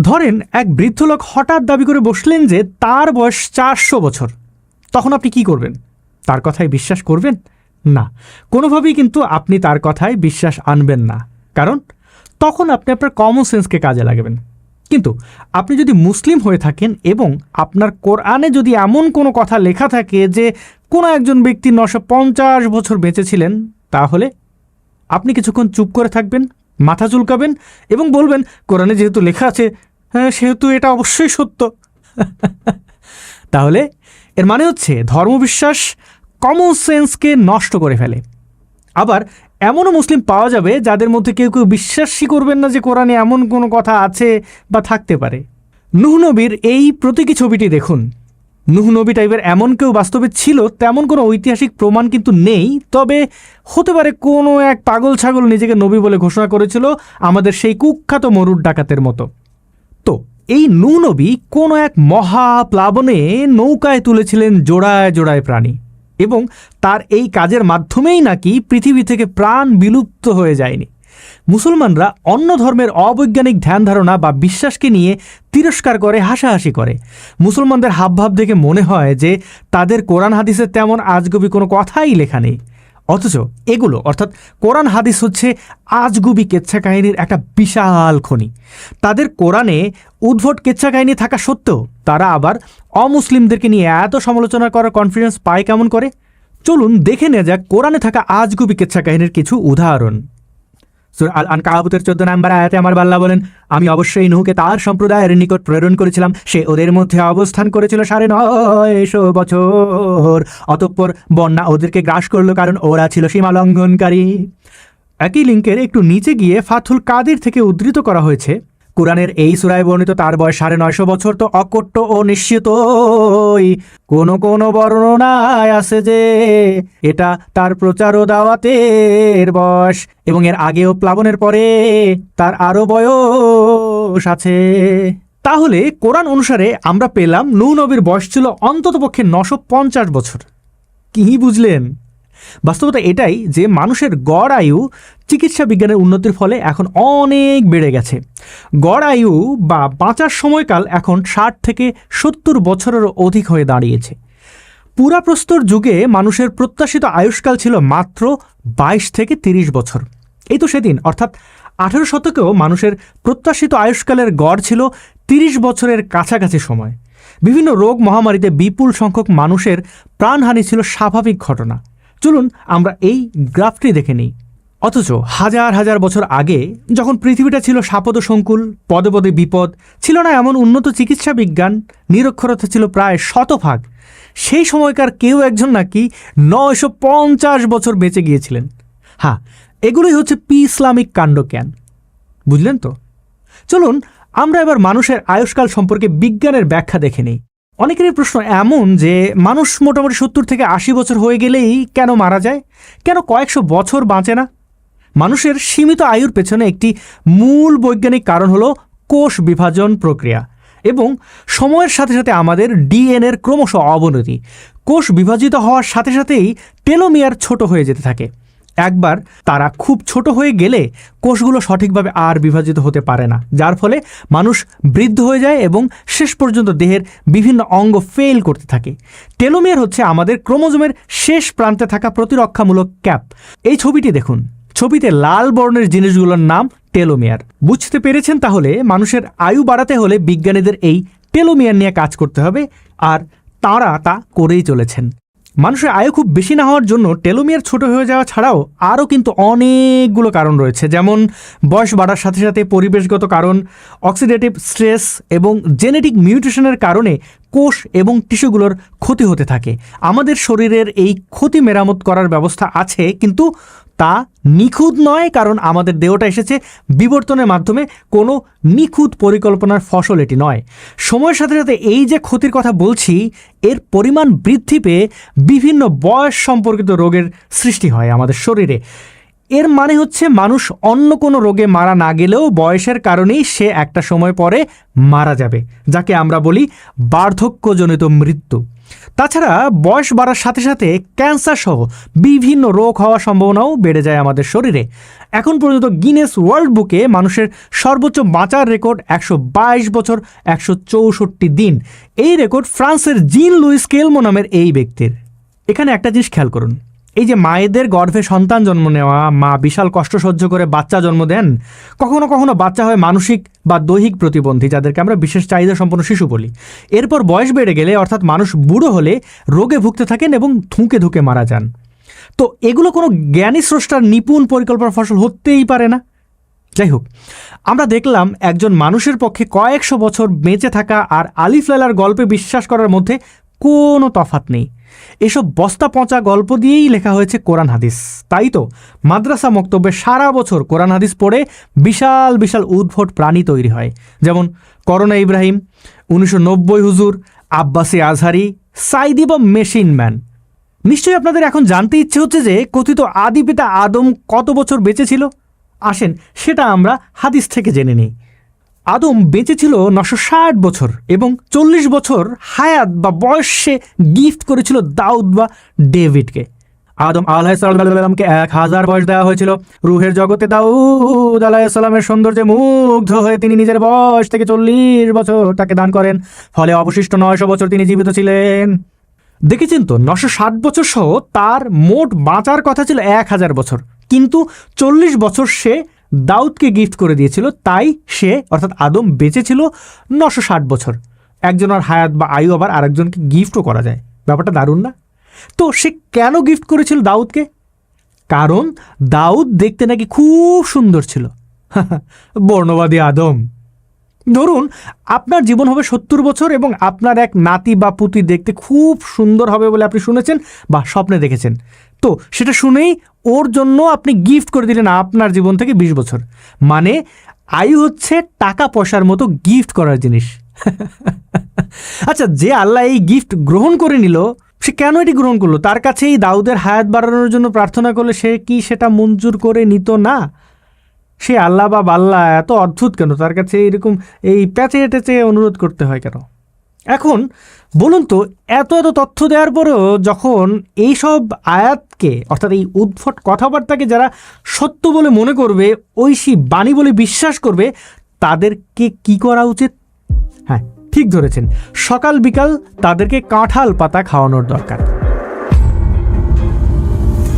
ধরেন এক বৃদ্ধ লোক হঠাৎ দাবি করে বসলেন যে তার বয়স চারশো বছর। তখন আপনি কি করবেন? তার কথায় বিশ্বাস করবেন? না। কোনোভাবেই কিন্তু আপনি তার কথায় বিশ্বাস আনবেন না। কারণ তখন আপনি আপনার কমন সেন্সকে কাজে লাগাবেন। কিন্তু আপনি যদি মুসলিম হয়ে থাকেন এবং আপনার কোরআনে যদি এমন কোনো কথা লেখা থাকে যে কোনো একজন ব্যক্তি নশো পঞ্চাশ বছর বেঁচেছিলেন তাহলে আপনি কিছুক্ষণ চুপ করে থাকবেন মাথা চুলকাবেন এবং বলবেন, কোরআনে যেহেতু লেখা আছে হ্যাঁ সেহেতু এটা অবশ্যই সত্য। তাহলে এর মানে হচ্ছে ধর্মবিশ্বাস কমন সেন্সকে নষ্ট করে ফেলে। আবার এমনও মুসলিম পাওয়া যাবে যাদের মধ্যে কেউ কেউ বিশ্বাসই করবেন না যে কোরআনে এমন কোনো কথা আছে বা থাকতে পারে। নুহ নবীর এই প্রতীকী ছবিটি দেখুন। নুহ নবী টাইপের এমন কেউ বাস্তবে ছিল, তেমন কোনো ঐতিহাসিক প্রমাণ কিন্তু নেই, তবে হতে পারে কোনো এক পাগল ছাগল নিজেকে নবী বলে ঘোষণা করেছিল আমাদের সেই কুখ্যাত মরুর ডাকাতের মতো। তো, এই নবী কোনো এক মহাপ্লাবনে নৌকায় তুলেছিলেন জোড়ায় জোড়ায় প্রাণী এবং তার এই কাজের মাধ্যমেই নাকি পৃথিবী থেকে প্রাণ বিলুপ্ত হয়ে যায়নি। মুসলমানরা অন্য ধর্মের অবৈজ্ঞানিক ধ্যান ধারণা বা বিশ্বাসকে নিয়ে তিরস্কার করে, হাসাহাসি করে। মুসলমানদের হাবভাব দেখে মনে হয় যে তাদের কোরআন হাদিসের তেমন আজগবি কোনো কথাই লেখা নেই। অথচ এগুলো, অর্থাৎ কোরআন হাদিস হচ্ছে আজগুবি কেচ্ছা কাহিনীর একটা বিশাল খনি। তাদের কোরআনে উদ্ভট কেচ্ছা কাহিনী থাকা সত্ত্বেও তারা আবার অমুসলিমদেরকে নিয়ে এত সমালোচনা করার কনফিডেন্স পায় কেমন করে? চলুন দেখে নেওয়া যাক কোরআনে থাকা আজগুবি কেচ্ছা কাহিনীর কিছু উদাহরণ। সুর আল আন কাহাবুতের চোদ্দ নাম্বার আয়াতে আমার বাল্লা বলেন, আমি অবশ্যই নুহুকে তার সম্প্রদায়ের নিকট প্রেরণ করেছিলাম। সে ওদের মধ্যে অবস্থান করেছিল সাড়ে নয়শো বছর। অতঃপর বন্যা ওদেরকে গ্রাস করল কারণ ওরা ছিল সীমা লঙ্ঘনকারী একই লিঙ্কের একটু নিচে গিয়ে ফাথুল কাদের থেকে উদ্ধৃত করা হয়েছে কোরআনের এই সুরায় বর্ণিত তার বয়স সাড়ে নয়শো বছর, তো অকট্য ও নিশ্চিতই। কোন কোন বর্ণনায় আছে যে এটা তার প্রচার ও দাওয়াতের বয়স, এবং এর আগেও প্লাবনের পরে তার আরও বয়স আছে। তাহলে কোরআন অনুসারে আমরা পেলাম নূ নবীর বয়স ছিল অন্ততপক্ষে নশো পঞ্চাশ বছর। কি বুঝলেন? বাস্তবতা এটাই যে মানুষের গড় আয়ু চিকিৎসা বিজ্ঞানের উন্নতির ফলে এখন অনেক বেড়ে গেছে। গড় আয়ু বা বাঁচার সময়কাল এখন ষাট থেকে সত্তর বছরেরও অধিক হয়ে দাঁড়িয়েছে। পুরাপ্রস্তর যুগে মানুষের প্রত্যাশিত আয়ুষ্কাল ছিল মাত্র বাইশ থেকে তিরিশ বছর। এই তো সেদিন, অর্থাৎ আঠেরো শতকেও মানুষের প্রত্যাশিত আয়ুষ্কালের গড় ছিল তিরিশ বছরের কাছাকাছি সময়। বিভিন্ন রোগ মহামারীতে বিপুল সংখ্যক মানুষের প্রাণহানি ছিল স্বাভাবিক ঘটনা। চলুন আমরা এই গ্রাফটি দেখে নিই। অথচ হাজার হাজার বছর আগে যখন পৃথিবীটা ছিল সাপদ সংকুল, পদে পদে বিপদ, ছিল না এমন উন্নত চিকিৎসা বিজ্ঞান, নিরক্ষরতা ছিল প্রায় শতভাগ। সেই সময়কার কেউ একজন নাকি নয়শো পঞ্চাশ বছর বেঁচে গিয়েছিলেন। হ্যাঁ এগুলোই হচ্ছে পি ইসলামিক কাণ্ড কাণ্ডজ্ঞান। বুঝলেন তো? চলুন আমরা এবার মানুষের আয়ুষ্কাল সম্পর্কে বিজ্ঞানের ব্যাখ্যা দেখে নিই। অনেকেরই প্রশ্ন এমন যে মানুষ মোটামুটি সত্তর থেকে আশি বছর হয়ে গেলেই কেন মারা যায়? কেন কয়েকশো বছর বাঁচে না? মানুষের সীমিত আয়ুর পেছনে একটি মূল বৈজ্ঞানিক কারণ হলো কোষ বিভাজন প্রক্রিয়া এবং সময়ের সাথে সাথে আমাদের ডিএনএর ক্রমশ অবনতি। কোষ বিভাজিত হওয়ার সাথে সাথেই টেলোমিয়ার ছোট হয়ে যেতে থাকে। একবার তারা খুব ছোট হয়ে গেলে কোষগুলো সঠিকভাবে আর বিভাজিত হতে পারে না, যার ফলে মানুষ বৃদ্ধ হয়ে যায় এবং শেষ পর্যন্ত দেহের বিভিন্ন অঙ্গ ফেল করতে থাকে। টেলোমিয়ার হচ্ছে আমাদের ক্রোমোজোমের শেষ প্রান্তে থাকা প্রতিরক্ষামূলক ক্যাপ। এই ছবিটি দেখুন। ছবিতে লাল বর্ণের জিনিসগুলোর নাম টেলোমিয়ার বুঝতে পেরেছেন তাহলে মানুষের আয়ু বাড়াতে হলে বিজ্ঞানীদের এই টেলোমিয়ার নিয়ে কাজ করতে হবে, আর তাঁরা তা করেই চলেছেন। মানুষের আয়ু খুব বেশি না হওয়ার জন্য টেলোমিয়ার ছোট হয়ে যাওয়া ছাড়াও আরও কিন্তু অনেকগুলো কারণ রয়েছে। যেমন বয়স বাড়ার সাথে সাথে পরিবেশগত কারণ অক্সিডেটিভ স্ট্রেস এবং জেনেটিক মিউটেশনের কারণে কোষ এবং টিস্যুগুলোর ক্ষতি হতে থাকে। আমাদের শরীরের এই ক্ষতি মেরামত করার ব্যবস্থা আছে, কিন্তু তা নিখুঁত নয়, কারণ আমাদের দেহটা এসেছে বিবর্তনের মাধ্যমে। কোনো নিখুঁত পরিকল্পনার ফসল এটি নয়। সময়ের সাথে সাথে এই যে ক্ষতির কথা বলছি, এর পরিমাণ বৃদ্ধি পেয়ে বিভিন্ন বয়স সম্পর্কিত রোগের সৃষ্টি হয় আমাদের শরীরে। এর মানে হচ্ছে মানুষ অন্য কোনো রোগে মারা না গেলেও বয়সের কারণেই সে একটা সময় পরে মারা যাবে, যাকে আমরা বলি বার্ধক্যজনিত মৃত্যু। তাছাড়া বয়স বাড়ার সাথে সাথে ক্যান্সার সহ বিভিন্ন রোগ হওয়ার সম্ভাবনাও বেড়ে যায় আমাদের শরীরে। এখন পর্যন্ত গিনেস ওয়ার্ল্ড বুকে মানুষের সর্বোচ্চ বাঁচার রেকর্ড একশো বাইশ বছর, একশো চৌষট্টি দিন। এই রেকর্ড ফ্রান্সের জিন লুইস কেলমো নামের এই ব্যক্তির। এখানে একটা জিনিস খেয়াল করুন। এই যে মায়েদের গর্ভে সন্তান জন্ম নেওয়া, মা বিশাল কষ্ট সহ্য করে বাচ্চা জন্ম দেন, কখনো কখনো বাচ্চা হয় মানসিক বা দৈহিক প্রতিবন্ধী, যাদেরকে আমরা বিশেষ চাহিদা সম্পন্ন শিশু বলি। এরপর বয়স বেড়ে গেলে অর্থাৎ মানুষ বুড়ো হলে রোগে ভুগতে থাকেন এবং ধুঁকে ধুঁকে মারা যান। তো এগুলো কোনো জ্ঞানী স্রষ্টার নিপুণ পরিকল্পনার ফসল হতেই পারে না। যাই হোক, আমরা দেখলাম একজন মানুষের পক্ষে কয়েকশো বছর বেঁচে থাকা আর আলিফ লালার গল্পে বিশ্বাস করার মধ্যে কোনো তফাত নেই। এসব বস্তা পচা গল্প দিয়েই লেখা হয়েছে কোরআন হাদিস। তাই তো? মাদ্রাসা মক্তব্যে সারা বছর কোরআন হাদিস পড়ে বিশাল বিশাল উদ্ভট প্রাণী তৈরি হয়। যেমন করোনা ইব্রাহিম, উনিশশো নব্বই হুজুর, আব্বাসি আজহারি, সাইদি বা মেশিন ম্যান। নিশ্চয়ই আপনাদের এখন জানতে ইচ্ছে হচ্ছে যে কথিত আদি পিতা আদম কত বছর বেঁচে ছিল? আসেন সেটা আমরা হাদিস থেকে জেনে নিই। আদম বেঁচে ছিল নশো ষাট বছর এবং চল্লিশ বছর হায়াত বা বয়সে গিফট করেছিল দাউদ বা ডেভিডকে। আদম আলাহিসাল্লামকে এক হাজার বয়স দেওয়া হয়েছিল। রুহের জগতে দাউদ আলাহিসাল্লামের সৌন্দর্যে মুগ্ধ হয়ে তিনি নিজের বয়স থেকে চল্লিশ বছর তাকে দান করেন। ফলে অবশিষ্ট নয়শো বছর তিনি জীবিত ছিলেন। দেখেছেন তো, নশো ষাট বছর সহ তার মোট বাঁচার কথা ছিল এক হাজার বছর। কিন্তু চল্লিশ বছর সে দাউদকে গিফট করে দিয়েছিল, তাই সে, অর্থাৎ আদম বেঁচে ছিল নশো ষাট বছর। একজনের হায়াত বা আয়ু আবার আরেকজনকে গিফটও করা যায়। ব্যাপারটা দারুণ না? তো সে কেন গিফট করেছিল দাউদকে? কারণ দাউদ দেখতে নাকি খুব সুন্দর ছিল। বর্ণবাদী আদম। ধরুন, আপনার জীবন হবে সত্তর বছর এবং আপনার এক নাতি বা পুতি দেখতে খুব সুন্দর হবে বলে আপনি শুনেছেন বা স্বপ্নে দেখেছেন। তো সেটা শুনেই ওর জন্য আপনি গিফট করে দিলেন আপনার জীবন থেকে বিশ বছর। মানে আয়ু হচ্ছে টাকা পয়সার মতো গিফট করার জিনিস। আচ্ছা যে আল্লাহ এই গিফট গ্রহণ করে নিল, সে কেন এটি গ্রহণ করল? তার কাছে এই দাউদের হায়াত বাড়ানোর জন্য প্রার্থনা করলে সে কি সেটা মঞ্জুর করে নিত না? সে আল্লাহ বা বাল্লা, এত অদ্ভুত কেন? তার কাছে এরকম এই প্যাচে টেচে অনুরোধ করতে হয় কেন? এখন বলুন তো, এত এত তথ্য দেওয়ার পরেও যখন এই সব আয়াতকে, অর্থাৎ এই উদ্ভট কথাবার্তাকে যারা সত্য বলে মনে করবে, ঐশী বাণী বলে বিশ্বাস করবে, তাদেরকে কি করা উচিত? হ্যাঁ ঠিক ধরেছেন। সকাল বিকাল তাদেরকে কাঁঠাল পাতা খাওয়ানোর দরকার।